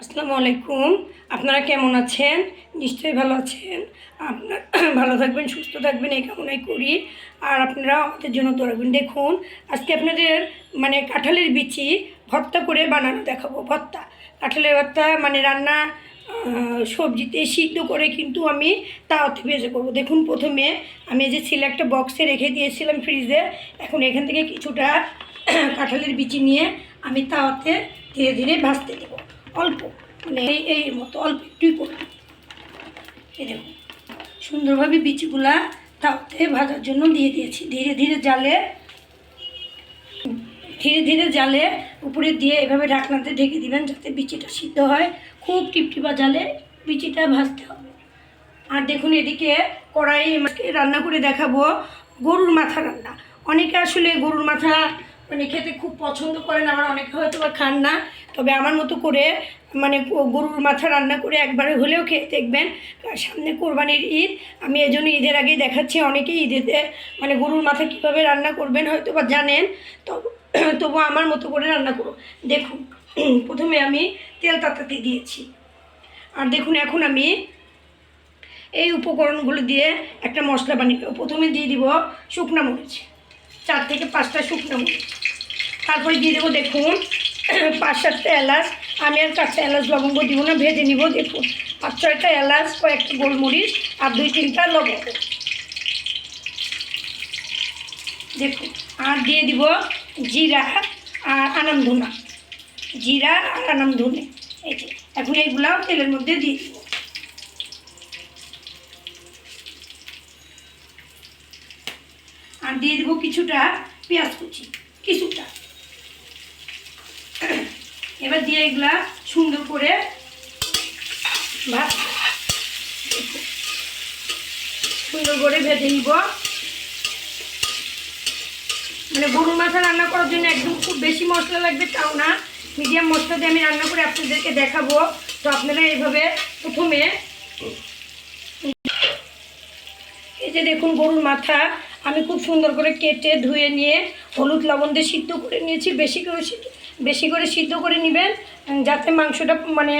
আসসালামু আলাইকুম। আপনারা কেমন আছেন? নিশ্চয়ই ভালো আছেন। আপনার ভালো থাকবেন, সুস্থ থাকবেন, এই কামনাই করি। আর আপনারা আমাদের জন্য দৌড়াবেন দেখুন, আজকে আপনাদের মানে কাঁঠালের বিচি ভর্তা করে বানানো দেখাবো। ভর্তা। কাঁঠালের ভর্তা মানে রান্না সবজিতে সিদ্ধ করে কিন্তু আমি তা তাওয়াতে ভেজে করব। দেখুন, প্রথমে আমি যে ছিল একটা বক্সে রেখে দিয়েছিলাম ফ্রিজে। এখন এখান থেকে কিছুটা কাঁঠালের বিচি নিয়ে আমি তাওয়াতে ধীরে ধীরে ভাজতে দেবো অল্প মানে এই এই মতো অল্প একটুই করব এই দেখুন সুন্দরভাবে বিচিগুলা তাওতে ভাজার জন্য দিয়ে দিয়েছি। ধীরে ধীরে জালে, ধীরে ধীরে জালে উপরে দিয়ে এভাবে ঢাকনাতে ঢেকে দিবেন যাতে বিচিটা সিদ্ধ হয়। খুব টিপটিপা জালে বিচিটা ভাজতে হবে। আর দেখুন এদিকে কড়াই রান্না করে দেখাবো। গরুর মাথা রান্না। অনেকে আসলে গরুর মাথা মানে খেতে খুব পছন্দ করেন আবার অনেকে হয়তো বা খান না। তবে আমার মতো করে মানে গরুর মাথা রান্না করে একবারে হলেও খেয়ে দেখবেন সামনে কোরবানির ঈদ। আমি এই জন্য ঈদের আগেই দেখাচ্ছি অনেকেই ঈদেতে মানে গরুর মাথা কীভাবে রান্না করবেন হয়তো বা জানেন, তবু তবু আমার মতো করে রান্না করুন। দেখুন, প্রথমে আমি তেল তাতাতে দিয়েছি। আর দেখুন, এখন আমি এই উপকরণগুলো দিয়ে একটা মশলা বানিয়ে প্রথমে দিয়ে দিব শুকনা মরিচ, চার থেকে পাঁচটা শুকনো মরিচ। তারপরে দিয়ে দেবো দেখুন, পাঁচ সাতটা এলাচ। আমি আর চারটা এলাচ লবঙ্গ দিব না, ভেজে নিব, দেখুন। পাঁচ ছয়টা এলাচ, কয়েকটা গোলমরিচ আর দুই তিনটা লবঙ্গ। দেখুন, আর দিয়ে দিব জিরা আর আনাম ধুনা জিরা আর আনাম ধুনে এই যে, এখন এইগুলাও তেলের মধ্যে দিয়ে দিব। আর দিয়ে দেবো কিছুটা পেঁয়াজ কুচি, কিছুটা। এবার দিয়ে এগুলা সুন্দর করে ভাত সুন্দর করে ভেজে নিব। মানে গরুর মাথা রান্না করার জন্য একদম খুব বেশি মশলা লাগবে তাও না। মিডিয়াম মশলা দিয়ে আমি রান্না করে আপনাদেরকে দেখাবো। তো আপনারা এইভাবে প্রথমে এই যে দেখুন গরুর মাথা, আমি খুব সুন্দর করে কেটে ধুয়ে নিয়ে হলুদ লবণ দিয়ে সিদ্ধ করে নিয়েছি। বেশি করে সিদ্ধ বেশি করে সিদ্ধ করে নেবেন যাতে মাংসটা মানে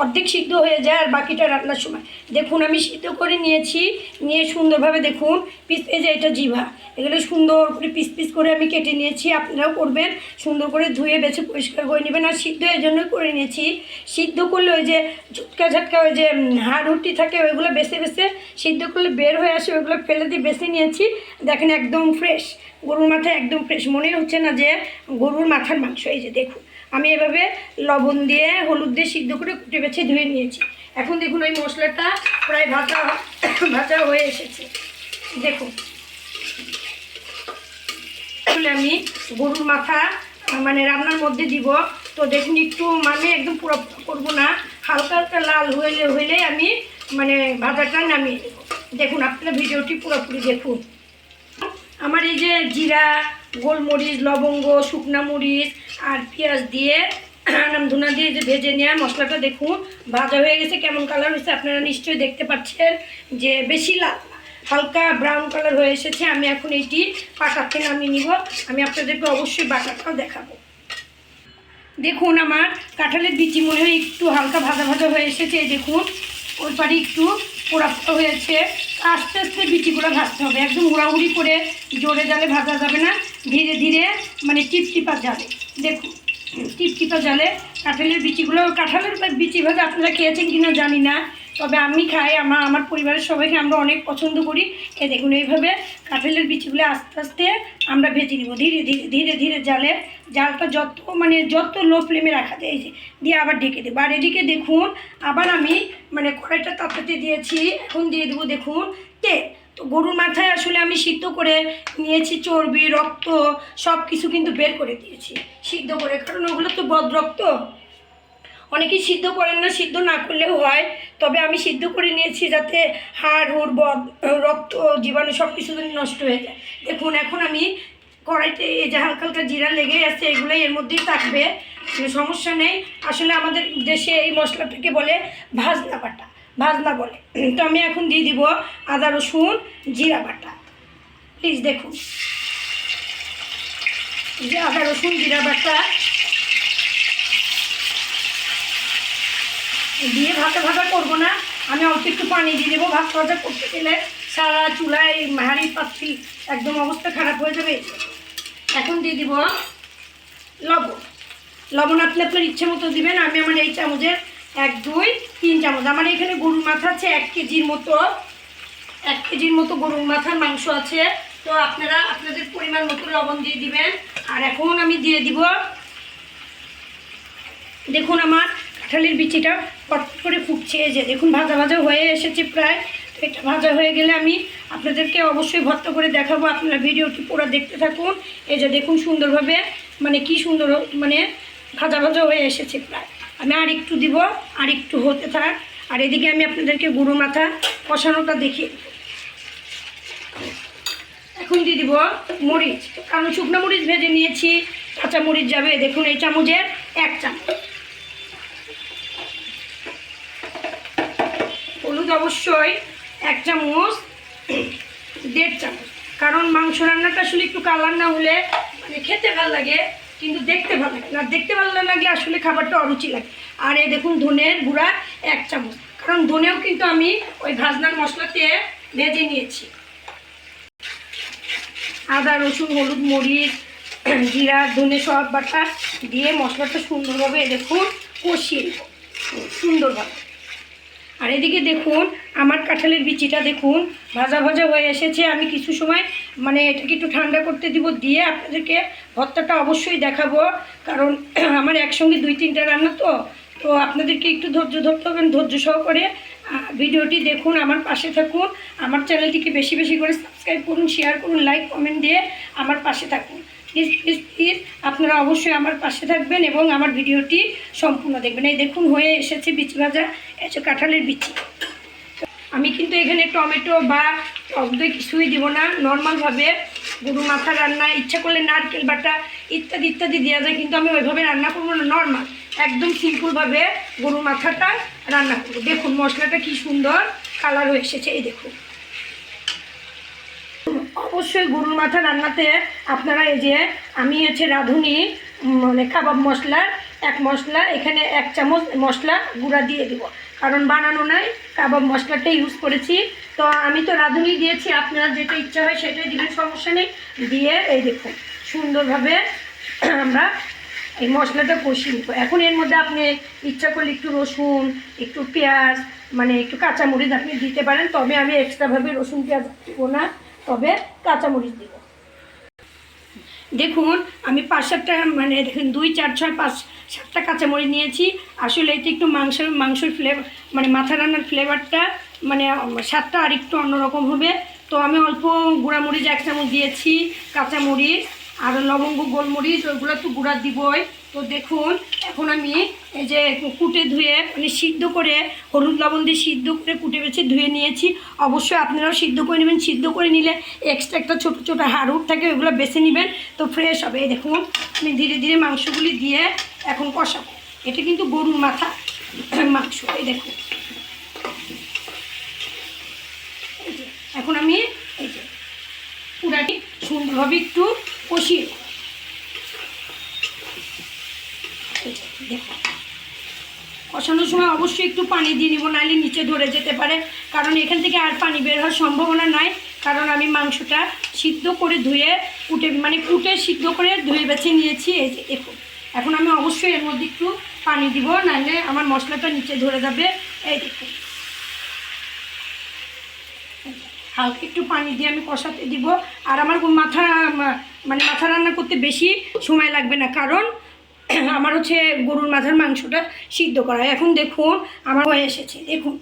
অর্ধেক সিদ্ধ হয়ে যায় আর বাকিটা রান্নার সময়। দেখুন আমি সিদ্ধ করে নিয়েছি। নিয়ে সুন্দরভাবে দেখুন পিস এই যে এটা জিভা। এগুলো সুন্দর করে পিস পিস করে আমি কেটে নিয়েছি। আপনারাও করবেন। সুন্দর করে ধুয়ে বেছে পরিষ্কার করে নেবেন। আর সিদ্ধ এই জন্যই করে নিয়েছি। সিদ্ধ করলে ওই যে ঝুটকা ঝাটকা ওই যে উম, হাড় হুটি থাকে ওইগুলো বেছে বেছে সিদ্ধ করলে বের হয়ে আসে ওইগুলো ফেলে দিয়ে বেছে নিয়েছি। দেখেন একদম ফ্রেশ গরুর মাথা একদম ফ্রেশ মনে হচ্ছে না যে গরুর মাথার মাংস। এই যে দেখুন। আমি এভাবে লবণ দিয়ে, হলুদ দিয়ে সিদ্ধ করে কুটে বেছে ধুয়ে নিয়েছি। এখন দেখুন ওই মশলাটা প্রায় ভাজা ভাজা হয়ে এসেছে। দেখুন। আসলে আমি গরুর মাথা মানে রান্নার মধ্যে দিব। তো দেখুন একটু মানে একদম পুরো করব না। হালকা হালকা লাল হইলে, হইলেই আমি মানে ভাজাটা নামিয়ে দেবো। দেখুন আপনারা ভিডিওটি পুরোপুরি দেখুন। আমার এই যে জিরা, গোলমরিচ, লবঙ্গ, শুকনা মরিচ আর পেঁয়াজ দিয়ে নাম ধুনা দিয়ে যে ভেজে নেওয়া মশলাটা দেখুন, ভাজা হয়ে গেছে, কেমন কালার হয়েছে আপনারা নিশ্চয়ই দেখতে পাচ্ছেন যে বেশি লাল হালকা ব্রাউন কালার হয়ে এসেছে, আমি এখন এটি পাটাতে নামিয়ে নিব, আমি আপনাদেরকে অবশ্যই বাটাটাও দেখাবো। দেখুন আমার কাঁঠালের বিচি মনে হয় একটু হালকা ভাজা ভাজা হয়ে এসেছে দেখুন, ওর পারে একটু পোড়া পোড়া হয়েছে, আস্তে আস্তে বিচিগুলো ভাজতে হবে, একদম হুড়াহুড়ি করে জোরে জালে ভাজা যাবে না, ধীরে ধীরে মানে টিপটিপা জালে দেখুন টিপটিপা জালে কাঁঠালের বিচিগুলো, কাঁঠালের বিচি ভাজা আপনারা খেয়েছেন কিনা জানি না, তবে আমি খাই আমার আমার পরিবারের সবাইকে আমরা অনেক পছন্দ করি। এ দেখুন এইভাবে কাঁঠালের বিচিগুলো আস্তে আস্তে আমরা ভেজে নিব। ধীরে ধীরে ধীরে ধীরে জালে, জালটা যত মানে যত লো ফ্লেমে রাখা যায় যে, দিয়ে আবার ঢেকে দেবো। আর এদিকে দেখুন, আবার আমি মানে কড়াইটা তাপাতে দিয়েছি, এখন দিয়ে দেবো দেখুন, তেল। তো গরুর মাথায় আসলে আমি সিদ্ধ করে নিয়েছি, চর্বি, রক্ত সব কিছু কিন্তু বের করে দিয়েছি সিদ্ধ করে। কারণ ওগুলো তো বদ রক্ত। অনেকেই সিদ্ধ করেন না, সিদ্ধ না করলেও হয়। তবে আমি সিদ্ধ করে নিয়েছি যাতে হাড়, হুড়, বদ, রক্ত, জীবাণু সব কিছু নষ্ট হয়ে যায়। দেখুন, এখন আমি কড়াইতে এই যে হালকা হালকা জিরা লেগে আছে, এগুলোই এর মধ্যেই থাকবে। সমস্যা নেই। আসলে আমাদের দেশে এই মশলাটাকে বলে ভাজনা বাটা। ভাজনা বলে। তো আমি এখন দিয়ে দিব আদা, রসুন, জিরা বাটা। প্লিজ দেখুন। যে আদা, রসুন, জিরা বাটা। দিয়ে ভাজা ভাজা করব না। আমি অল্প একটু পানি দিয়ে দেবো। ভাত ভাজা করতে গেলে সারা চুলায় হাঁড়ি পাচ্ছি একদম অবস্থা খারাপ হয়ে যাবে। এখন দিয়ে দিব লবণ। লবণ আপনি আপনার ইচ্ছে মতো দিবেন। আমি আমার এই চামচের এক, দুই, তিন চামচ। আমার এখানে গরুর মাথা আছে এক কেজির মতো। এক কেজির মতো গরুর মাথার মাংস আছে। তো আপনারা আপনাদের পরিমাণ মতো লবণ দিয়ে দিবেন। আর এখন আমি দিয়ে দিব, দেখুন আমার কাঁঠালের বিচিটা পট করে ফুটছে। যে দেখুন, ভাজা ভাজা হয়ে এসেছে প্রায়। তো এটা ভাজা হয়ে গেলে আমি আপনাদেরকে অবশ্যই ভর্তা করে দেখাবো। আপনারা ভিডিওটি পুরো দেখতে থাকুন। এই যে দেখুন, সুন্দরভাবে মানে কি সুন্দর মানে ভাজা ভাজা হয়ে এসেছে প্রায়। আমি আর একটু দিব আর একটু হতে থাক। আর এদিকে আমি আপনাদেরকে গুঁড়ো মাথা কষানোটা দেখি। এখন দিয়ে দিব মরিচ। কারণ শুকনো মরিচ ভেজে নিয়েছি, কাঁচা মরিচ যাবে। দেখুন এই চামচের এক চামচ। হলুদ অবশ্যই এক চামচ, দেড় চামচ। কারণ মাংস রান্নাটা আসলে একটু কালার না হলে মানে খেতে ভালো লাগে। কিন্তু দেখতে ভালো লাগে। না, দেখতে ভালো না লাগলে আসলে খাবারটা অরুচি লাগে। আর এই দেখুন, ধনের গুঁড়া এক চামচ। কারণ ধনেও কিন্তু আমি ওই ভাজনার মশলাতে ভেজে নিয়েছি। আদা, রসুন, হলুদ, মরিচ, জিরা, ধনে সব বাটা দিয়ে মশলাটা সুন্দরভাবে দেখুন কষিয়ে সুন্দরভাবে। আর এদিকে দেখুন, আমার কাঁঠালের বিচিটা দেখুন, ভাজা ভাজা হয়ে এসেছে। আমি কিছু সময় মানে এটাকে একটু ঠান্ডা করতে দিব, দিয়ে আপনাদেরকে ভর্তাটা অবশ্যই দেখাবো। কারণ আমার একসঙ্গে দুই, তিনটা রান্না তো তো আপনাদেরকে একটু ধৈর্য ধরতে হবে ধৈর্য সহকারে ভিডিওটি দেখুন, আমার পাশে থাকুন, আমার চ্যানেলটিকে বেশি বেশি করে সাবস্ক্রাইব করুন শেয়ার করুন লাইক কমেন্ট দিয়ে আমার পাশে থাকুন। প্লিজ প্লিজ প্লিজ আপনারা অবশ্যই আমার পাশে থাকবেন এবং আমার ভিডিওটি সম্পূর্ণ দেখবেন। এই দেখুন, হয়ে এসেছে বিচি ভাজা এসে কাঁঠালের বিচি। আমি কিন্তু এখানে টমেটো বা টক দই কিছুই দিব না। নর্মালভাবে গরু মাথা রান্না ইচ্ছা করলে নারকেল বাটা ইত্যাদি ইত্যাদি দেওয়া যায়, কিন্তু আমি ওইভাবে রান্না করব না। নর্মাল একদম সিম্পলভাবে গরু মাথাটা রান্না করব। দেখুন মশলাটা কি সুন্দর কালার এসেছে, এই দেখুন। অবশ্যই গরুর মাথা রান্নাতে আপনারা এই যে, আমি হচ্ছে রাঁধুনি মানে কাবাব মশলার এক মশলা, এখানে এক চামচ মশলা গুঁড়া দিয়ে দিব। কারণ বানানো নাই, কাবাব মশলাটা ইউজ করেছি। তো আমি তো রাঁধুনি দিয়েছি, আপনারা যেটা ইচ্ছা হয় সেটাই দিবেন, সমস্যা নেই। দিয়ে এই দেখুন, সুন্দরভাবে আমরা এই মশলাটা কষিয়ে নেব। এখন এর মধ্যে আপনি ইচ্ছা করলে একটু রসুন, একটু পেঁয়াজ মানে একটু কাঁচামরিচ আপনি দিতে পারেন, তবে আমি এক্সট্রাভাবে রসুন, পেঁয়াজ দেবো না, তবে কাঁচামরিচ দিব। দেখুন, আমি পাঁচ সাতটা মানে দেখুন, দুই, চার, ছয়, পাঁচ সাতটা কাঁচামরিচ নিয়েছি। আসলে এতে একটু মাংস, মাংসের ফ্লেভার মানে মাথা রান্নার ফ্লেভারটা মানে স্বাদটা আর একটু অন্যরকম হবে। তো আমি অল্প গুঁড়ামরিচ, এক চামচ দিয়েছি কাঁচামরিচ। আর লবঙ্গ, গোলমরিচ, ওইগুলো তো গুঁড়া দিবই। তো দেখুন, এখন আমি এই যে কুটে ধুয়ে মানে সিদ্ধ করে, হলুদ লবণ দিয়ে সিদ্ধ করে কুটে বেছে ধুয়ে নিয়েছি। অবশ্যই আপনারাও সিদ্ধ করে নেবেন। সিদ্ধ করে নিলে এক্সট্রা একটা ছোটো ছোটো হাড়ুর থাকে, ওইগুলো বেছে নেবেন, তো ফ্রেশ হবে। এই দেখুন, আমি ধীরে ধীরে মাংসগুলি দিয়ে এখন কষাবো। এটা কিন্তু গরুর মাথা, মাংস। এই দেখুন। এখন আমি এই যে, পুরাটি সুন্দরভাবে একটু এই কষানোর সময় অবশ্যই একটু পানি দিয়ে নিব, নাহলে নিচে ধরে যেতে পারে। কারণ এখান থেকে আর পানি বের হওয়ার সম্ভাবনা নাই। কারণ আমি মাংসটা সিদ্ধ করে ধুয়ে, কুটে মানে কুটে সিদ্ধ করে ধুয়ে বেছে নিয়েছি। এই যে দেখুন এখন আমি অবশ্যই এর মধ্যে একটু পানি দিব, নাহলে আমার মশলাটা নিচে ধরে যাবে। এই দেখুন। হালকা একটু পানি দিয়ে আমি কষাতে দিব। আর আমার মাথা মানে মাথা রান্না করতে বেশি সময় লাগবে না, কারণ আমার হচ্ছে গরুর মাথার মাংসটা সিদ্ধ করা এখন দেখুন, আমার হয়ে এসেছে, দেখুন।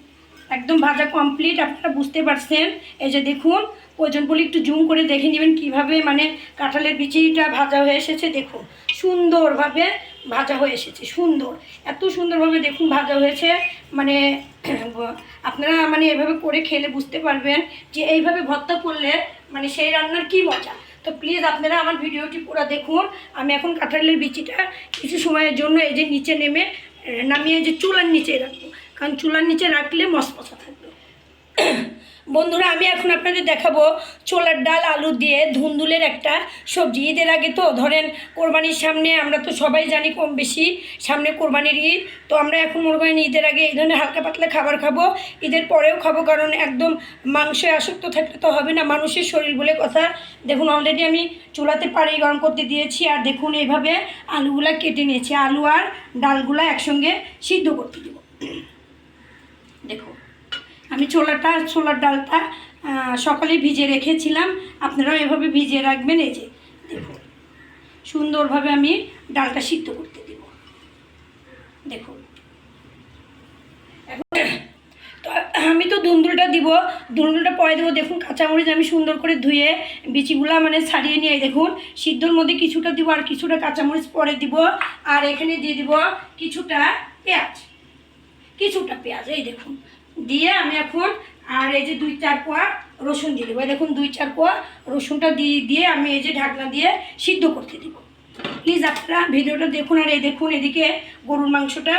একদম ভাজা কমপ্লিট আপনারা বুঝতে পারছেন। এই যে দেখুন ওজন বলে একটু জুম করে দেখে নেবেন কীভাবে মানে কাঁঠালের বিচিটা ভাজা হয়ে এসেছে, দেখুন। সুন্দরভাবে ভাজা হয়ে এসেছে, সুন্দর। এত সুন্দরভাবে দেখুন ভাজা হয়েছে মানে আপনারা মানে এভাবে করে খেলে বুঝতে পারবেন যে এইভাবে ভর্তা করলে মানে সেই রান্নার কি মজা। তো প্লিজ আপনারা আমার ভিডিওটি পুরো দেখুন। আমি এখন কাঁঠালের বিচিটা কিছু সময়ের জন্য এই যে নিচে নেমে, নামিয়ে যে চুলার নিচে রাখব। কারণ চুলার নিচে রাখলে মশমশা থাকবে। বন্ধুরা, আমি এখন আপনাদের দেখাবো ছোলার ডাল, আলু দিয়ে ধুন্দুলের একটা সবজি। ঈদের আগে তো, ধরেন কোরবানির সামনে আমরা তো সবাই জানি কম বেশি সামনে কোরবানির ঈদ। তো আমরা এখন মনে করেন ঈদের আগে এই ধরনের হালকা পাতলা খাবার খাব। ঈদের পরেও খাব, কারণ একদম মাংসে আসক্ত থাকলে তো হবে না, মানুষের শরীর বলে কথা। দেখুন অলরেডি আমি চুলাতে পানি গরম করতে দিয়েছি, আর দেখুন এইভাবে আলুগুলা কেটে নিয়েছি। আলু আর ডালগুলা একসঙ্গে সিদ্ধ করতে দেবো। দেখুন আমি ছোলাটা, ছোলার ডালটা সকালে ভিজে রেখেছিলাম। আপনারাও এভাবে ভিজিয়ে রাখবেন, এই যে দেখুন সুন্দরভাবে আমি ডালটা সিদ্ধ করতে দেব। এখন, তো আমি তো দুন্দুলটা দিব দুন্দুলটা পরে দেবো। দেখুন, কাঁচামরিচ আমি সুন্দর করে ধুয়ে বিচিগুলা মানে ছাড়িয়ে নিয়ে দেখুন, সিদ্ধর মধ্যে কিছুটা দিব আর কিছুটা কাঁচামরিচ পরে দিব। আর এখানে দিয়ে দিব কিছুটা পেঁয়াজ। কিছুটা পেঁয়াজ, এই দেখুন। দিয়ে আমি এখন আর এই যে দুই চার কোয়া রসুন দিয়ে দেবো। দেখুন, দুই চার কোয়া রসুনটা দিয়ে দিয়ে আমি এই যে ঢাকনা দিয়ে সিদ্ধ করতে দিব। প্লিজ আপনারা ভিডিওটা দেখুন আর এই দেখুন এদিকে গরুর মাংসটা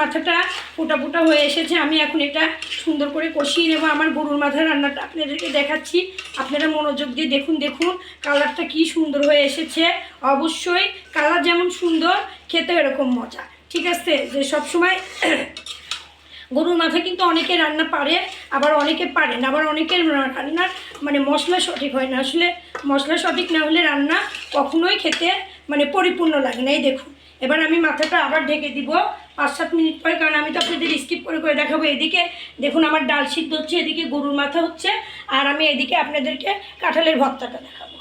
মাথাটা ফোটা ফোটা হয়ে এসেছে। আমি এখন এটা সুন্দর করে কষিয়ে নেব আমার গরুর মাথার রান্নাটা। আপনাদেরকে দেখাচ্ছি, আপনারা মনোযোগ দিয়ে দেখুন দেখুন কালারটা কি সুন্দর হয়ে এসেছে। অবশ্যই কালার যেমন সুন্দর খেতে এরকম মজা। ঠিক আছে, যে সব সময় গরুর মাথা কিন্তু অনেকে রান্না পারে, আবার অনেকে পারে না। আবার অনেকের রান্নার মানে মশলা সঠিক হয় না। আসলে মশলা সঠিক না হলে রান্না কখনোই খেতে মানে পরিপূর্ণ লাগে না। এই দেখুন, এবার আমি মাথাটা আবার ঢেকে দিব পাঁচ সাত মিনিট পরে, কারণ আমি তো আপনাদের স্কিপ করে করে দেখাবো এদিকে। দেখুন, আমার ডাল সিদ্ধ হচ্ছে, এদিকে গরুর মাথা হচ্ছে, আর আমি এদিকে আপনাদেরকে কাঁঠালের ভর্তাটা দেখাবো।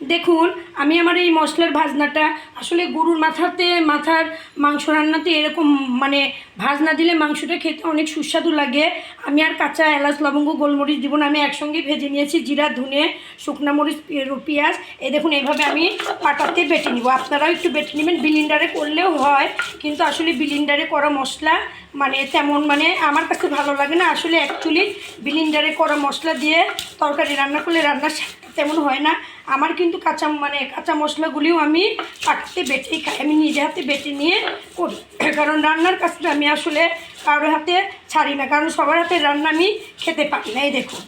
দেখুন, আমি আমার এই মশলার ভাজনাটা আসলে গরুর মাথাতে, মাথার মাংস রান্নাতে এরকম মানে ভাজনা দিলে মাংসটা খেতে অনেক সুস্বাদু লাগে। আমি আর কাঁচা এলাচ, লবঙ্গ, গোলমরিচ দিব না, আমি একসঙ্গে ভেজে নিয়েছি, জিরা, ধুনে, শুকনা মরিচ পেঁয়াজ। এই দেখুন, এইভাবে আমি পাটাতে বেটে নিব। আপনারাও একটু বেটে নেবেন, বিলিন্ডারে করলেও হয়, কিন্তু আসলে বিলিন্ডারে করা মশলা মানে তেমন মানে আমার কাছে ভালো লাগে না। আসলে অ্যাকচুয়ালি বিলিন্ডারে করা মশলা দিয়ে তরকারি রান্না করলে রান্নার তেমন হয় না। আমার কিন্তু কাঁচা মানে কাঁচা মশলাগুলিও আমি পাটাতে বেটেই খাই। আমি নিজে হাতে বেটে নিয়ে করি। কারণ রান্নার কাজটা আমি আসলে কারোর হাতে ছাড়ি না। কারণ সবার হাতে রান্না আমি খেতে পারি না। এই দেখুন।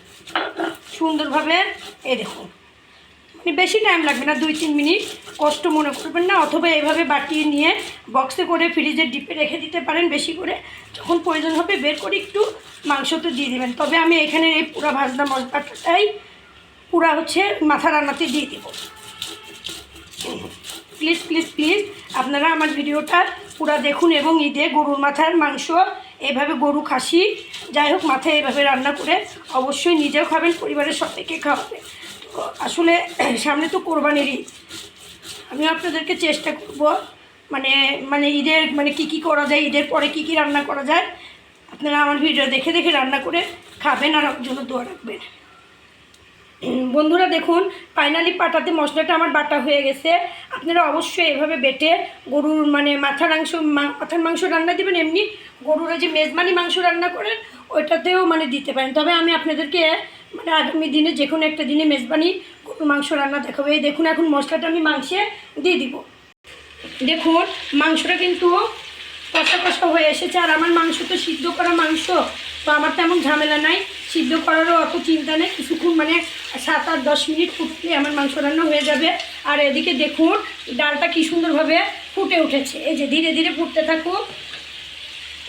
সুন্দরভাবে এই দেখুন। মানে বেশি টাইম লাগবে না, দুই, তিন মিনিট কষ্ট মনে করবেন না। অথবা এইভাবে বাটিয়ে নিয়ে বক্সে করে ফ্রিজের ডিপে রেখে দিতে পারেন বেশি করে। যখন প্রয়োজন হবে বের করে একটু মাংস তো দিয়ে দেবেন। তবে আমি এখানে এই পুরা ভাজনা মশলাটাই পুরা হচ্ছে মাথা রান্নাতে দিয়ে দেবো। প্লিজ প্লিজ প্লিজ আপনারা আমার ভিডিওটা পুরা দেখুন এবং ঈদে গরুর মাথার মাংস, এভাবে গরু খাসি, যাই হোক মাথায় এভাবে রান্না করে অবশ্যই নিজেও খাবেন, পরিবারের সবাইকে খাওয়াবে তো আসলে সামনে তো কোরবানির ঈদ। আমি আপনাদেরকে চেষ্টা করব মানে মানে ঈদের মানে কি কি করা যায়, ঈদের পরে কি কি রান্না করা যায়, আপনারা আমার ভিডিও দেখে দেখে রান্না করে খাবেন আর জন্য দোয়া রাখবেন। বন্ধুরা দেখুন ফাইনালি পাটাতে মশলাটা আমার বাটা হয়ে গেছে। আপনারা অবশ্যই এভাবে বেটে গরুর মানে মাথার মাংস মাথার মাংস রান্না দেবেন, এমনি গরুর যে মেজমানি মাংস রান্না করেন ওইটাতেও মানে দিতে পারেন। তবে আমি আপনাদেরকে মানে আগামী দিনে যে কোনো একটা দিনে মেজবানি গরুর মাংস রান্না দেখাবো। এই দেখুন, এখন মশলাটা আমি মাংসে দিয়ে দিব। দেখুন, মাংসটা কিন্তু কষা কষা হয়ে এসেছে, আর আমার মাংস তো সিদ্ধ করা মাংস, তো আমার তেমন ঝামেলা নাই। সিদ্ধ করারও অত চিন্তা নেই। কিছুক্ষণ মানে সাত আট দশ মিনিট ফুটলে আমার মাংস রান্না হয়ে যাবে। আর এদিকে দেখুন, ডালটা কি সুন্দরভাবে ফুটে উঠেছে। এই যে ধীরে ধীরে ফুটতে থাকুক।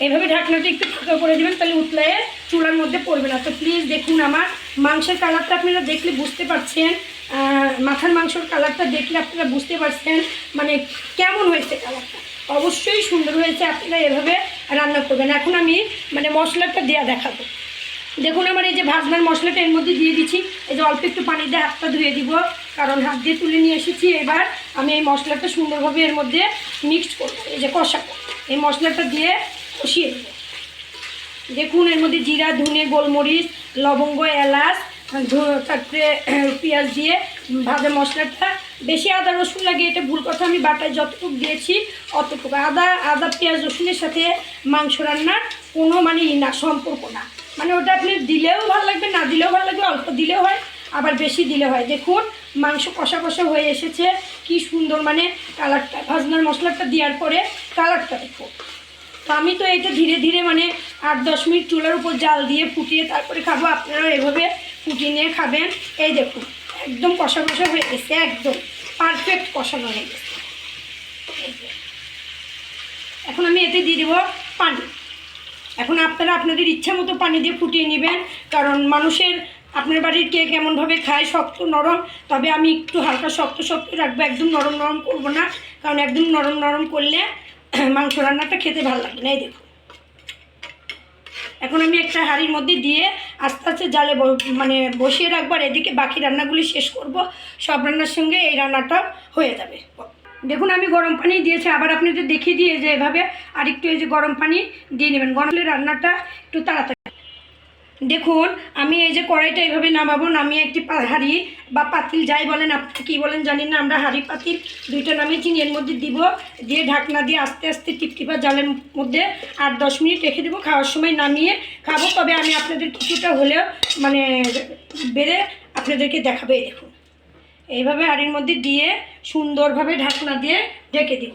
এইভাবে ঢাকনাটা একটু ফাঁকা করে দেবেন, তাহলে উতলায় চুলার মধ্যে পড়বে না। তো প্লিজ দেখুন আমার মাংসের কালারটা আপনারা দেখলে বুঝতে পারছেন। মাথার মাংসর কালারটা দেখলে আপনারা বুঝতে পারছেন মানে কেমন হয়েছে কালারটা অবশ্যই সুন্দর হয়েছে, আপনারা এভাবে রান্না করবেন। এখন আমি মানে মশলাটা দেওয়া দেখাবো। দেখুন, আমার এই যে ভাজনার মশলাটা এর মধ্যে দিয়ে দিচ্ছি। এই যে অল্প একটু পানি দিয়ে হাতটা ধুয়ে দিব, কারণ হাত দিয়ে তুলে নিয়ে এসেছি। এবার আমি এই মশলাটা সুন্দরভাবে এর মধ্যে মিক্সড করব। এই যে কষাবো এই মশলাটা দিয়ে কষিয়ে দেবো দেখুন, এর মধ্যে জিরা, ধনে, গোলমরিচ, লবঙ্গ, এলাচ তারপরে পেঁয়াজ দিয়ে ভাজা মশলাটা। বেশি আদা, রসুন লাগে, এটা ভুল কথা। আমি বাটায় যতটুকু দিয়েছি, অতটুকু। আদা আদা, পেঁয়াজ, রসুনের সাথে মাংস রান্নার কোনো মানে না, সম্পর্ক না। মানে ওটা আপনি দিলেও ভালো লাগবে, না দিলেও ভালো লাগবে, অল্প দিলেও হয়, আবার বেশি দিলে হয়। দেখুন, মাংস কষা কষা হয়ে এসেছে, কি সুন্দর মানে কালারটা, ভাজনার মশলাটা দেওয়ার পরে কালারটা দেখুন তো আমি তো এটা ধীরে ধীরে মানে আট দশ মিনিট চুলার উপর জাল দিয়ে ফুটিয়ে তারপরে খাব, আপনারাও এভাবে ফুটিয়ে নিয়ে খাবেন। এই দেখুন, একদম কষা কষা হয়ে গেছে, একদম পারফেক্ট কষানো হয়ে গেছে। এখন আমি এতে দিয়ে দেবো পানি। এখন আপনারা আপনাদের ইচ্ছা মতো পানি দিয়ে ফুটিয়ে নেবেন, কারণ মানুষের, আপনার বাড়ির কে কেমনভাবে খায়, শক্ত, নরম, তবে আমি একটু হালকা শক্ত শক্ত রাখব, একদম নরম নরম করব না, কারণ একদম নরম নরম করলে মাংস রান্নাটা খেতে ভালো লাগে না, এই দেখুন। এখন আমি একটা হাঁড়ির মধ্যে দিয়ে আস্তে আস্তে জালে মানে বসিয়ে রাখব, আর এদিকে বাকি রান্নাগুলি শেষ করব, সব রান্নার সঙ্গে এই রান্নাটা হয়ে যাবে। দেখুন, আমি গরম পানি দিয়েছি, আবার আপনি আপনাদের দেখিয়ে দিয়ে যে এভাবে আর একটু এই যে গরম পানি দিয়ে নেবেন। গরমলে রান্নাটা একটু তাড়াতাড়ি। দেখুন, আমি এই যে কড়াইটা এইভাবে নামাবো, নামিয়ে একটি হাঁড়ি বা পাতিল যাই বলেন আপনি কী বলেন জানি না, আমরা হাঁড়ি, পাতিল দুইটা নামিয়ে চিনি, এর মধ্যে দিব, দিয়ে ঢাকনা দিয়ে আস্তে আস্তে টিপটিপা জালের মধ্যে আট দশ মিনিট রেখে দেবো, খাওয়ার সময় নামিয়ে খাব। তবে আমি আপনাদের কিছুটা হলেও মানে বেড়ে আপনাদেরকে দেখাবে, দেখুন। এইভাবে হাঁড়ির মধ্যে দিয়ে সুন্দরভাবে ঢাকনা দিয়ে ঢেকে দিব।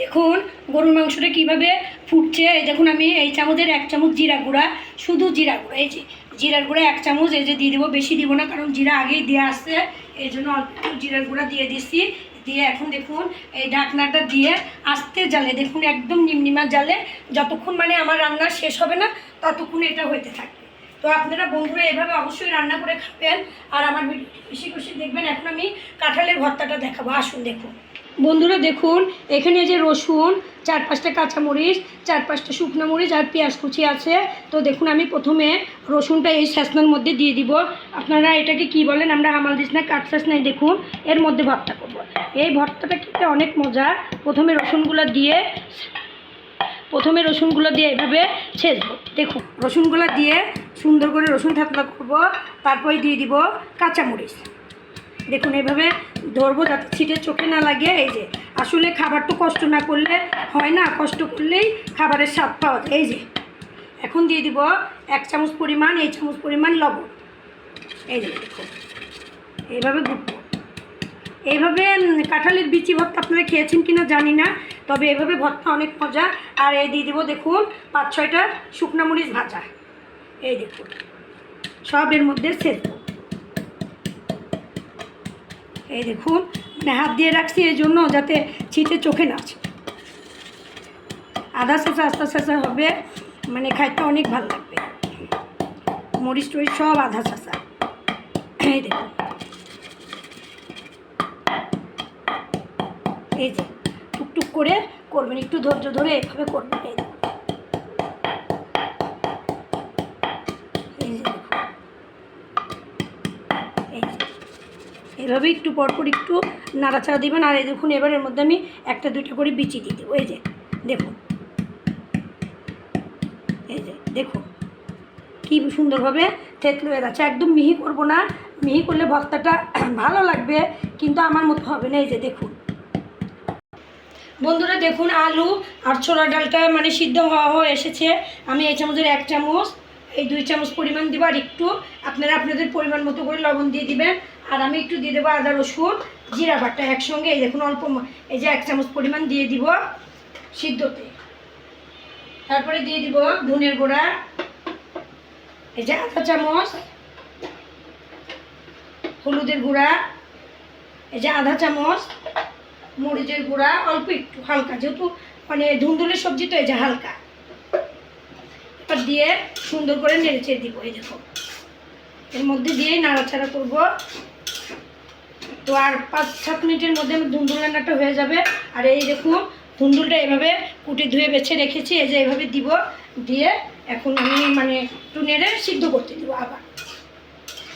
দেখুন, গরুর মাংসটা কীভাবে ফুটছে। এই দেখুন, আমি এই চামচের এক চামচ জিরা গুঁড়া, শুধু জিরা গুঁড়া। এই যে জিরার গুঁড়া এক চামচ, এই যে দিয়ে দেবো, বেশি দিব না, কারণ জিরা আগেই দেওয়া আসছে এই জন্য অল্প জিরার গুঁড়া দিয়ে দিচ্ছি দিয়ে এখন দেখুন, এই ঢাকনাটা দিয়ে আস্তে জালে দেখুন, একদম নিমনিমা জালে যতক্ষণ মানে আমার রান্না শেষ হবে না, ততক্ষণ এটা হইতে থাকবে। তো আপনারা বন্ধুরা এভাবে অবশ্যই রান্না করে খাবেন। আর আমার বেশি বেশি দেখবেন, এখন আমি কাঁঠালের ভর্তাটা দেখাবো। আসুন, দেখুন। বন্ধুরা, দেখুন, এখানে যে রসুন, চার পাঁচটা কাঁচামরিচ, চার পাঁচটা শুকনো মরিচ আর পেঁয়াজ কুচি আছে। তো দেখুন, আমি প্রথমে রসুনটা এই শ্যাসনার মধ্যে দিয়ে দিব। আপনারা এটাকে কি বলেন? আমরা হামাল দিস না, কাঠ নাই, দেখুন। এর মধ্যে ভর্তা করব। এই ভর্তাটা খেতে অনেক মজা। প্রথমে রসুনগুলো দিয়ে প্রথমে রসুনগুলো দিয়ে এভাবে ছেঁচবো। দেখুন। রসুনগুলো দিয়ে সুন্দর করে রসুন থাকলা করব তারপরে দিয়ে দিব কাঁচামরিচ। দেখুন, এভাবে ধরবো যাতে ছিটে চোখে না লাগে। এই যে, আসলে খাবার তো কষ্ট না করলে হয় না, কষ্ট করলেই খাবারের স্বাদ পাওয়া যায়। এই যে, এখন দিয়ে দিব এক চামচ পরিমাণ, এই চামচ পরিমাণ লবণ। এই যে, দেখুন, এইভাবে গুটবো এইভাবে কাঁঠালের বিচি ভর্তা আপনারা খেয়েছেন কিনা জানি না, তবে এভাবে ভর্তা অনেক মজা। আর এই দিয়ে দিব দেখুন, পাঁচ ছয়টা শুকনা মরিচ ভাজা। এই দেখুন, সব এর মধ্যে সেদ্ধ। এই দেখুন মানে হাত দিয়ে রাখছি এই জন্য যাতে ছিটে চোখে না আসে। আধা শেষা আস্তে শেষা হবে মানে খাইতে অনেক ভালো লাগবে। মরিচ টরিচ সব আধা শেষা এই দেখুন। এই যে, টুকটুক করে করবেন, একটু ধৈর্য ধরে এভাবে করবেন, এই যে। এভাবে একটু পরপর একটু নাড়াচাড়া দিবেন, আর এই দেখুন এবার এর মধ্যে আমি একটা, দুইটা করে বিচি দিয়ে দেবো, এই যে, দেখুন। এই যে, দেখুন। কি সুন্দরভাবে থেতলো হয়ে যাচ্ছে, একদম মিহি করব না, মিহি করলে ভর্তাটা ভালো লাগবে, কিন্তু আমার মতো হবে না, এই যে, দেখুন। বন্ধুরা দেখুন আলু আর ছোলা ডালটা মানে সিদ্ধ হওয়া হয়ে এসেছে। আমি এই চামচের এক চামচ, এই দুই চামচ পরিমাণ দেবো আর একটু। আপনারা আপনাদের পরিমাণ মতো করে লবণ দিয়ে দিবেন। আর আমি একটু দিয়ে দেবো আদা, রসুন, জিরা বাটা একসঙ্গে। এই দেখুন অল্প এই যে এক চামচ পরিমাণ দিয়ে দিব সিদ্ধতে। তারপরে দিয়ে দিব ধনের গুঁড়া। এই যে আধা চামচ হলুদের গুঁড়া। এই যে আধা চামচ মরিচের গুঁড়া, অল্প একটু হালকা, যেহেতু মানে ধুন্দুলের সবজি তো এই যে হালকা। এবার দিয়ে সুন্দর করে নেড়ে দিব, এই দেখো। এর মধ্যে দিয়েই নাড়াচাড়া করব। তো আর পাঁচ, সাত মিনিটের মধ্যে ধুন্দুল রান্নাটা হয়ে যাবে। আর এই দেখুন, ধুন্দুলটা এভাবে কুটে ধুয়ে বেছে রেখেছি, এই যে এভাবে দিব। দিয়ে এখন আমি মানে একটু নেড়ে সিদ্ধ করতে দিব আবার।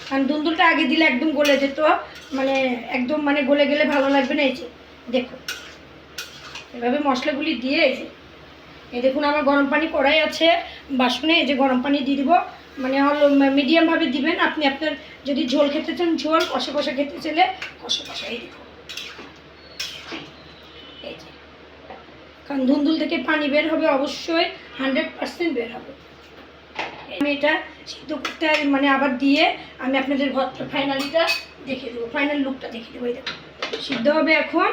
কারণ ধুন্দুলটা আগে দিলে একদম গলে যেত মানে একদম মানে গলে গেলে ভালো লাগবে না এই যে। দেখুন এভাবে মশলাগুলি দিয়ে এই এই দেখুন আমার গরম পানি কড়াই আছে, বাসনে এই যে গরম পানি দিয়ে দিব। মানে মিডিয়ামভাবে দিবেন। আপনি আপনার যদি ঝোল খেতে চান, ঝোল, কষা কষা খেতে চাইলে কষা কষা এই এই যে। কারণ ধুন্দুল থেকে পানি বের হবে অবশ্যই হান্ড্রেড পার্সেন্ট বের হবে। আমি এটা সিদ্ধ করতে মানে আবার দিয়ে আমি আপনাদের ঘরটা ফাইনালিটা দেখে দেবো ফাইনাল লুকটা দেখে দেবো, এই দেখুন। সিদ্ধ হবে এখন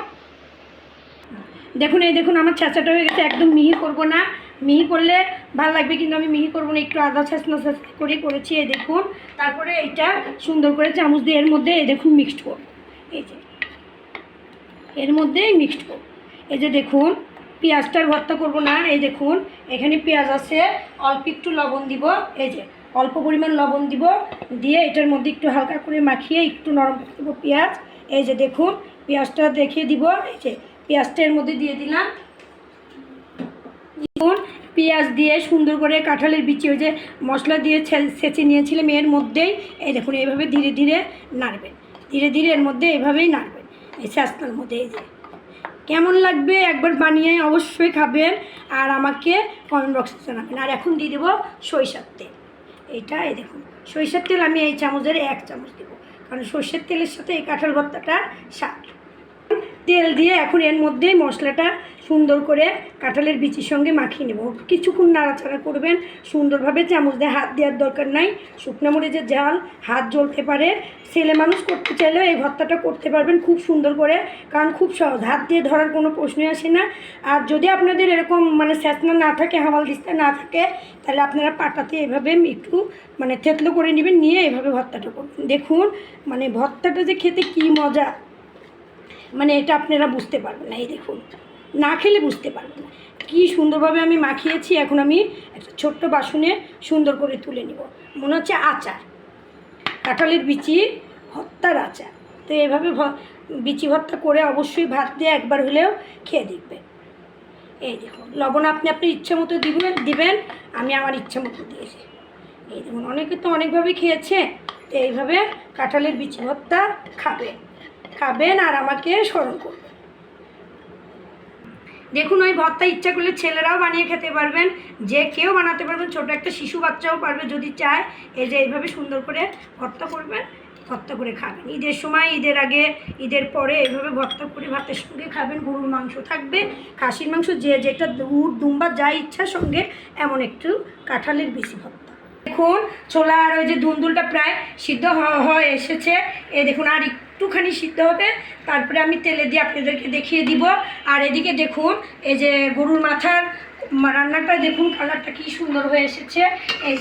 দেখুন, এই দেখুন, আমার চাচাটা হয়ে গেছে, একদম মিহি করব না। মিহি করলে ভালো লাগবে, কিন্তু আমি মিহি করব না, একটু আদা ছেঁচনা ছেঁচনা করে করেছি, এই দেখুন। তারপরে এটা সুন্দর করে চামচ দিয়ে এর মধ্যে, এই দেখুন মিক্সড করব। এই যে, এর মধ্যেই মিক্সড করব। এই যে দেখুন পেঁয়াজটার ভর্তা করব না, এই দেখুন, এখানে পেঁয়াজ আছে, অল্প একটু লবণ দিব, এই যে, অল্প পরিমাণ লবণ দিব, দিয়ে এটার মধ্যে একটু হালকা করে মাখিয়ে একটু নরম করে দেবো পেঁয়াজ। এই যে দেখুন, পেঁয়াজটা দেখিয়ে দিব, এই যে পেঁয়াজটা এর মধ্যে দিয়ে দিলাম। পেঁয়াজ দিয়ে সুন্দর করে কাঁঠালের বিচি, ওই যে মশলা দিয়ে ছেঁচে নিয়েছিলাম, এর মধ্যেই এই দেখুন, এইভাবে ধীরে ধীরে নাড়বেন। ধীরে ধীরে এর মধ্যে এভাবেই নাড়বেন, এই শাস্তার মধ্যে এই যে। কেমন লাগবে একবার বানিয়ে অবশ্যই খাবেন আর আমাকে কমেন্ট বক্সে জানাবেন। আর এখন দিয়ে দেবো সরিষার তেল। এইটা এই দেখুন, সরিষার তেল আমি এই চামচের এক চামচ দেবো। কারণ সর্ষের তেলের সাথে এই কাঁঠাল ভর্তাটা স্বাদ তেল দিয়ে এখন এর মধ্যেই মশলাটা সুন্দর করে কাঁঠালের বিচির সঙ্গে মাখিয়ে নেব। কিছুক্ষণ নাড়াচাড়া করবেন, সুন্দরভাবে চামচ দিয়ে হাত দেওয়ার দরকার নাই। শুকনো মরিচের ঝাল, হাত জ্বলতে পারে। ছেলে মানুষ করতে চাইলেও এই ভর্তাটা করতে পারবেন খুব সুন্দর করে, কারণ খুব সহজ। হাত দিয়ে ধরার কোনো প্রশ্নই আসে না। আর যদি আপনাদের এরকম মানে স্যাঁচনা না থাকে, হামাল দিস্তা না থাকে, তাহলে আপনারা পাটাতে এভাবে একটু মানে থেতলো করে নেবেন, নিয়ে এভাবে ভর্তাটা করবেন। দেখুন মানে ভর্তাটা যে খেতে কী মজা! মানে এটা আপনারা বুঝতে পারবেন না, এই দেখুন। না খেলে বুঝতে পারবেন না। কী সুন্দরভাবে আমি মাখিয়েছি, এখন আমি একটা ছোট্ট বাসনে সুন্দর করে তুলে নিব। মনে হচ্ছে আচার। কাঁঠালের বিচি, ভর্তার আচার। তো এইভাবে ভ- বিচি ভর্তা করে অবশ্যই ভাত দিয়ে একবার হলেও খেয়ে দেখবেন। এই দেখুন, লবণ আপনি আপনার ইচ্ছে মতো দিবেন দিবেন, আমি আমার ইচ্ছে মতো দিয়েছি। এই দেখুন, অনেকে তো অনেকভাবে খেয়েছে, তো এইভাবে কাঁঠালের বিচি ভর্তা খাবেন খাবেন আর আমাকে স্মরণ করবেন। দেখুন, ওই ভর্তা ইচ্ছা করলে ছেলেরাও বানিয়ে খেতে পারবেন, যে কেউ বানাতে পারবেন, ছোট একটা শিশু বাচ্চাও পারবে যদি চায়। এই যে এইভাবে সুন্দর করে ভর্তা করবেন, ভর্তা করে খাবেন। ঈদের সময়, ঈদের আগে, ঈদের পরে এইভাবে ভর্তা করে ভাতের সঙ্গে খাবেন। গরুর মাংস থাকবে, খাসির মাংস, যে যেটা উট, দুম্বা, যা ইচ্ছা সঙ্গে, এমন একটু কাঁঠালের বেশি ভর্তা। দেখুন ছোলা আর ওই যে দুন্দুলটা প্রায় সিদ্ধ হয়ে এসেছে। এ দেখুন, আর একটুখানি সিদ্ধ হবে, তারপরে আমি তেলে দিয়ে আপনাদেরকে দেখিয়ে দিব। আর এদিকে দেখুন, এই যে গরুর মাথার রান্নাটা, দেখুন কালারটা কি সুন্দর হয়ে এসেছে। এই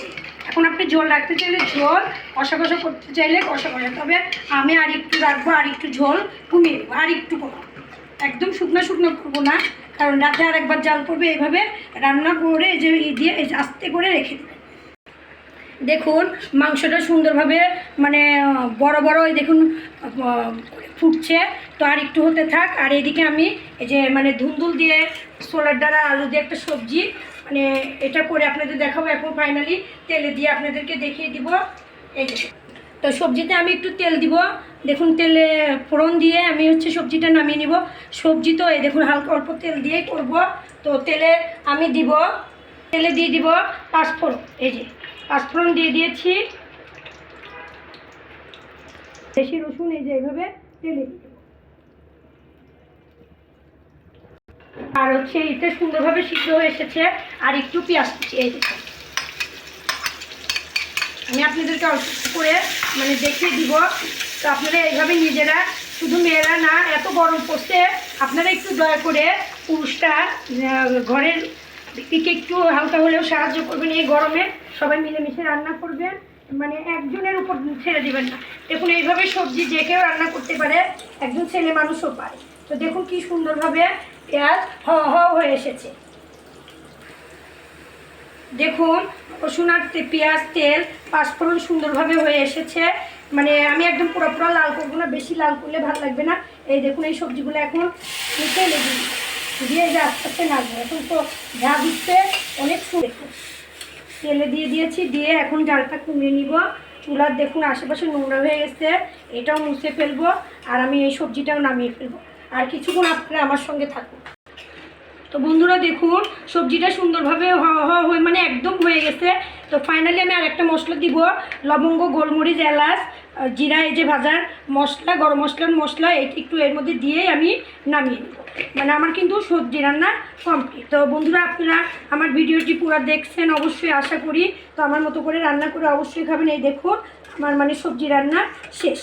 এখন আপনি ঝোল রাখতে চাইলে ঝোল কষা কষা করতে চাইলে কষা কষা তবে আমি আর একটু রাখব, আর একটু ঝোল কমিয়ে দেবো, আর একটু কমাবো একদম শুকনো শুকনো করব না, কারণ রাতে আর একবার জাল করবে এইভাবে রান্না করে এই যে দিয়ে আস্তে করে রেখে দেবে। দেখুন, মাংসটা সুন্দরভাবে মানে বড় বড় দেখুন, ফুটছে। তো আর একটু হতে থাক, আর এদিকে আমি এই যে মানে ধুন্দুল দিয়ে সোলার ডালা আলু দিয়ে একটা সবজি মানে এটা করে আপনাদের দেখাবো এখন ফাইনালি তেলে দিয়ে আপনাদেরকে দেখিয়ে দিব। এই তো সবজিতে আমি একটু তেল দিব। দেখুন, তেলে ফোড়ন দিয়ে আমি হচ্ছে সবজিটা নামিয়ে নিব। সবজি তো এই দেখুন, হালকা অল্প তেল দিয়েই করব। তো তেলে আমি দিব, তেলে দিয়ে দিব পাঁচফোড়ন এই যে পাঁচফোড়ন দিয়ে দিয়েছি। দেশি রসুন এই যে এইভাবে তেলে আর হচ্ছে এটা সুন্দরভাবে সিদ্ধ হয়ে এসেছে। আর একটু পেঁয়াজ এই আমি আপনাদেরকে অল্প করে মানে দেখিয়ে দিব। তো আপনারা এইভাবে নিজেরা, শুধু মেয়েরা না, এত গরম পড়ছে, আপনারা একটু দয়া করে পুরুষটা ঘরের দিকে একটু হালকা হলেও সাহায্য করবেন এই গরমে। সবাই মিলেমিশে রান্না করবেন। মানে একজনের উপর ছেড়ে দিবেন না। দেখুন, এইভাবে সবজি যে কেউ রান্না করতে পারে, একজন ছেলে মানুষও পারে। তো দেখুন কি সুন্দরভাবে পেঁয়াজ হ হ হয়ে এসেছে। দেখুন, রসুন আর পেঁয়াজ, তেল, পাঁচফোড়ন সুন্দরভাবে হয়ে এসেছে। মানে আমি একদম পুরো পুরো লাল করব না, বেশি লাল করলে ভালো লাগবে না। এই দেখুন, এই সবজিগুলো এখন তেলে দিই দিয়ে যে আস্তে আস্তে এখন তো যা দিচ্ছে অনেক সুন্দর। তেলে দিয়ে দিয়েছি, দিয়ে এখন জালটা কমিয়ে নিব। চুলার দেখুন, আশেপাশে নোংরা হয়ে গেছে। এটাও মুছে ফেলব আর আমি এই সবজিটাও নামিয়ে ফেলব। আর কিছুক্ষণ আপনারা আমার সঙ্গে থাকুন। তো বন্ধুরা দেখুন, সবজিটা সুন্দরভাবে হয়ে মানে একদম হয়ে গেছে। তো ফাইনালি আমি আরেকটা মশলা দিব। লবঙ্গ, গোলমরিচ, এলাচ। জিরা, এই যে ভাজার মশলা, গরম মশলার মশলা এটি একটু এর মধ্যে দিয়েই আমি নামিয়ে নেব। মানে আমার কিন্তু সবজি রান্না কমপ্লিট তো বন্ধুরা, আপনারা আমার ভিডিওটি পুরো দেখছেন, অবশ্যই আশা করি। তো আমার মতো করে রান্না করে অবশ্যই খাবেন। এই দেখুন, আমার মানে সবজি রান্না শেষ।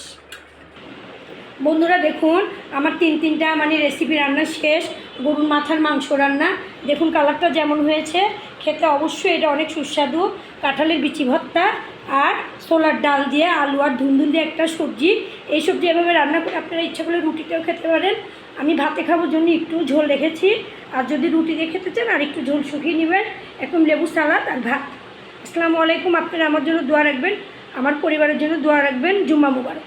বন্ধুরা, দেখুন, আমার তিন তিনটা মানে রেসিপি রান্না শেষ। গরুর মাথার মাংস রান্না। দেখুন কালারটা যেমন হয়েছে, খেতে অবশ্যই এটা অনেক সুস্বাদু। কাঁঠালের বিচি ভর্তা আর ছোলার ডাল দিয়ে আলু আর ধুনধুন দিয়ে একটা সবজি। এই সবজি এভাবে রান্না করে আপনারা ইচ্ছা করলে রুটিটাও খেতে পারেন। আমি ভাতে খাবার জন্য একটু ঝোল রেখেছি। আর যদি রুটি দিয়ে খেতে চান আর একটু ঝোল শুকিয়ে নেবেন। একদম লেবু সালাদ আর ভাত। আসসালামু আলাইকুম, আপনারা আমার জন্য দোয়া রাখবেন। আমার পরিবারের জন্য দোয়া রাখবেন। জুম্মা মুবারক।